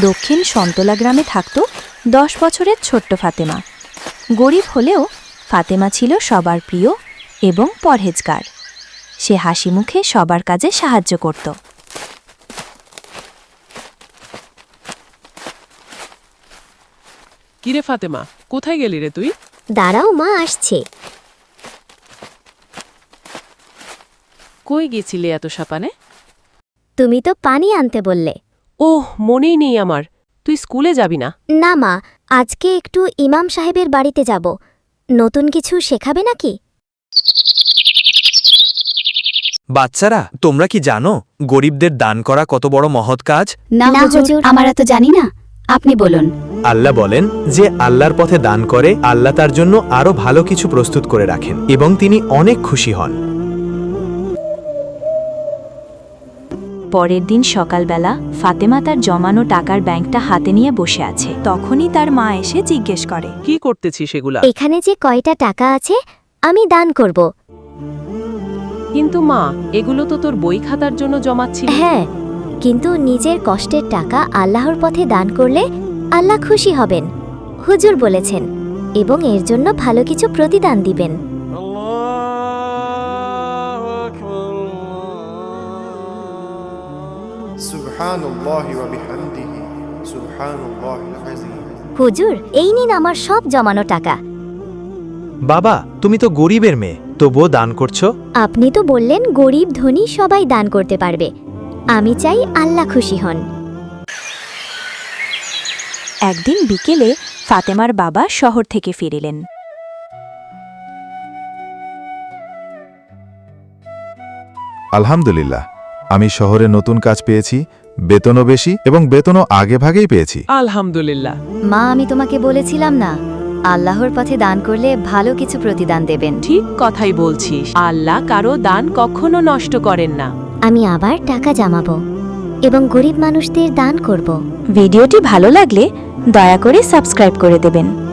দক্ষিণ সন্তলা গ্রামে থাকত দশ বছরের ছোট্ট ফাতেমা। গরিব হলেও ফাতেমা ছিল সবার প্রিয় এবং পরহেজগার। সে হাসি মুখে সবার কাজে সাহায্য করত। কিরে ফাতেমা কোথায় গেলি রে তুই? দাঁড়াও মা আসছে। কই গেছিলে এত সাপানে? তুমি তো পানি আনতে বললে। ওহ মনেই নেই আমার। তুই স্কুলে যাবি না? না মা আজকে একটু ইমাম সাহেবের বাড়িতে যাব। নতুন কিছু শেখাবে নাকি? বাচ্চারা তোমরা কি জানো গরিবদের দান করা কত বড় মহৎ কাজ? না হুজুর। আমরা তো জানি না। আপনি বলুন। আল্লাহ বলেন যে আল্লাহর পথে দান করে আল্লাহ তার জন্য আরও ভালো কিছু প্রস্তুত করে রাখেন এবং তিনি অনেক খুশি হন। পরের দিন সকালবেলা ফাতেমা তার জমানো টাকার ব্যাংকটা হাতে নিয়ে বসে আছে। তখনই তার মা এসে জিজ্ঞেস করে কি করতেছিস সেগুলা এখানে যে কয়টা টাকা আছে আমি দান করব। কিন্তু মা এগুলো তো তোর বই খাতার জন্য জমাচ্ছিলি। হ্যাঁ কিন্তু নিজের কষ্টের টাকা আল্লাহর পথে দান করলে আল্লাহ খুশি হবেন। হুজুর বলেছেন এবং এর জন্য ভালো কিছু প্রতিদান দিবেন। হুজুর এই নিন আমার সব জমানো টাকা। বাবা তুমি তো গরিবের মেয়ে তবুও দান করছ? আপনি তো বললেন গরিব ধনী সবাই দান করতে পারবে। আমি চাই আল্লাহ খুশি হন। একদিন বিকেলে ফাতেমার বাবা শহর থেকে ফিরিলেন। আলহামদুলিল্লাহ আমি শহরে নতুন কাজ পেয়েছি বেতনও বেশি এবং বেতনও আগে ভাগেই পেয়েছি। আলহামদুলিল্লাহ। মা আমি তোমাকে বলেছিলাম না আল্লাহর পথে দান করলে ভালো কিছু প্রতিদান দেবেন। ঠিক কথাই বলছিস। আল্লাহ কারও দান কখনো নষ্ট করেন না। আমি আবার টাকা জমাবো এবং গরিব মানুষদের দান করব। ভিডিওটি ভালো লাগলে দয়া করে সাবস্ক্রাইব করে দেবেন।